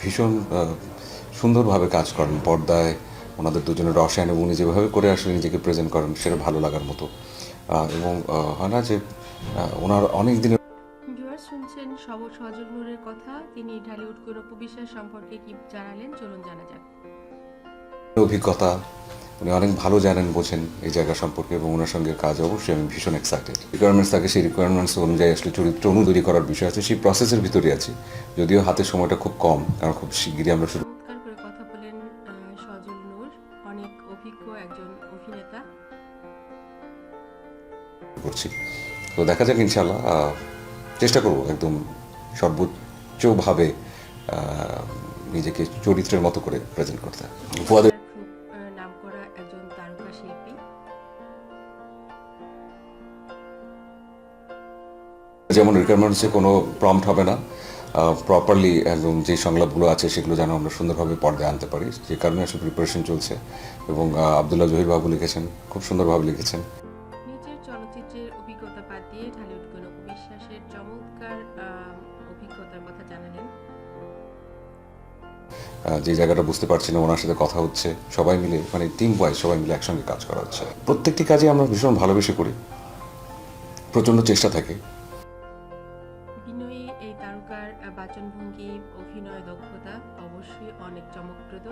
ভীষণ সুন্দরভাবে কাজ করেন। পর্দায় ওনাদের দুজনের রসায়ন এবং উনি যেভাবে করে আসলে নিজেকে প্রেজেন্ট করেন সেটা ভালো লাগার মতো। এবং হয় না যে ওনার অনেক দিনের শুনছেন সব সজল নূরের কথা। তিনি ঢালিউড কোন উপবিশ্বাস সম্পর্কে কি জানালেন? চলুন জানা যাক। অভিজ্ঞতা উনি অনেক ভালো জানেন বোঝেন এই জায়গা সম্পর্কে এবং ওনার সঙ্গে কাজ অবশ্যই আমি ভীষণ এক্সাইটেড রিকোয়ারমেন্টস থাকে সেই রিকোয়ারমেন্টস অনুযায়ী আসলে চরিত্র অনুতৈরি করার বিষয় আছে সেই প্রসেসের ভিতরে আছি। যদিও হাতে সময়টা খুব কম কারণ খুব শিগগিরই আমরা শুরু কথা বলেন সজল নূর অনেক অভিজ্ঞ একজন অভিনেতা। করছি। তো দেখা যাক ইনশাল্লাহ চেষ্টা করব একদম সর্বোচ্চভাবে নিজেকে চরিত্রের মতো করে প্রেজেন্ট করতে। নামকরা একজন তারকা শিল্পী। যেমন রিকোয়ারমেন্টসে কোনো প্রম্পট হবে না প্রপারলি একদম যে সংলাপগুলো আছে সেগুলো যেন আমরা সুন্দরভাবে পর্দায় আনতে পারি। যে কারণে আসলে প্রিপারেশন চলছে এবং আবদুল্লাহ জহির বাবু লিখেছেন খুব সুন্দরভাবে লিখেছেন। নিজের চলচ্চিত্রের অভিজ্ঞতা বাদ দিয়ে ঢালিউড কোন উপবিশ্বাসের চমৎকার অভিজ্ঞতার কথা জানালেন। যে জায়গাটা বুঝতে পারছি না ওনার সাথে কথা হচ্ছে সবাই মিলে মানে টিম ওয়াইজ সবাই মিলে একসঙ্গে কাজ করা হচ্ছে। প্রত্যেকটি কাজে আমরা ভীষণ ভালোবেসে করি। প্রচণ্ড চেষ্টা থাকে। বিনয়ী এই তারকার বাচনভঙ্গি অভিনয় দক্ষতা অবশ্যই অনেক চমকপ্রদ।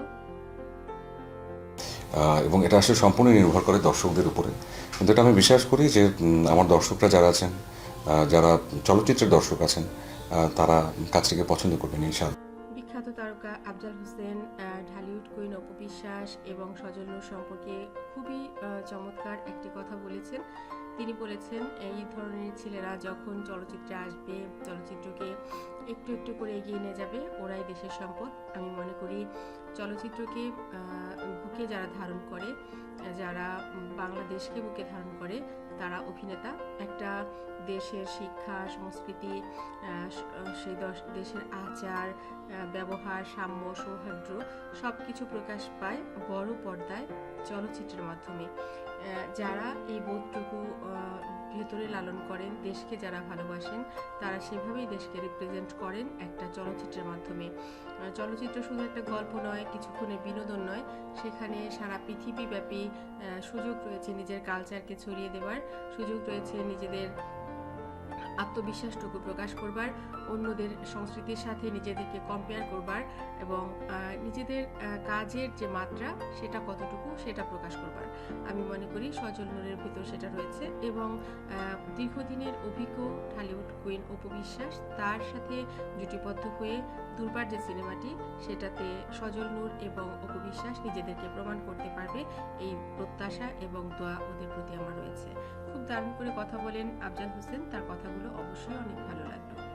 এবং এটা আসলে সম্পূর্ণ নির্ভর করে দর্শকদের উপরে। কিন্তু এটা আমি বিশ্বাস করি যে আমার দর্শকরা যারা আছেন যারা চলচ্চিত্রের দর্শক আছেন তারা কাজটিকে পছন্দ করবেন বিখ্যাত তারকা আফজাল হোসেন ঢালিউড কুইন অপবিশ্বাস এবং সজন্য সম্পর্কে খুবই চমৎকার একটি কথা বলেছেন। তিনি বলেছেন, এই ধরনের ছেলেরা যখন চলচ্চিত্রে আসবে, চলচ্চিত্রকে একটু একটু করে এগিয়ে নিয়ে যাবে, ওরাই দেশের সম্পদ। আমি মনে করি চলচ্চিত্রকে বুকে যারা ধারণ করে, যারা বাংলাদেশকে বুকে ধারণ করে, তারা অভিনেতা। একটা দেশের শিক্ষা, সংস্কৃতি সেই দশ- দেশের আচার ব্যবহার, সাম্য, সৌহার্দ্য সব কিছু প্রকাশ পায় বড় পর্দায় চলচ্চিত্রের মাধ্যমে। যারা এই বোধটুকু ভেতরে লালন করেন, দেশকে যারা ভালোবাসেন, তারা সেভাবেই দেশকে রিপ্রেজেন্ট করেন একটা চলচ্চিত্রের মাধ্যমে। চলচ্চিত্র শুধু একটা গল্প নয়, কিছুক্ষণের বিনোদন নয়, সেখানে সারা পৃথিবীব্যাপী সুযোগ রয়েছে নিজের কালচারকে ছড়িয়ে দেওয়ার সুযোগ রয়েছে নিজেদের আত্মবিশ্বাসটুকু প্রকাশ করবার, অন্যদের সংস্কৃতির সাথে নিজেদেরকে কম্পেয়ার করবার এবং নিজেদের কাজের যে মাত্রা সেটা কতটুকু সেটা প্রকাশ করবার। আমি মনে করি সজল ভিতর সেটা রয়েছে এবং দীর্ঘদিনের অভিজ্ঞ ঢালিউড কুইন উপবিশ্বাস তার সাথে জুটিবদ্ধ হয়ে দুর্বার যে সিনেমাটি সেটাতে সজল নূর এবং অপবিশ্বাস নিজেদেরকে প্রমাণ করতে পারবে এই প্রত্যাশা এবং দোয়া ওদের প্রতি আমার রয়েছে। দারুণ করে কথা বলেন আফজাল হোসেন তার কথাগুলো অবশ্যই অনেক ভালো লাগল।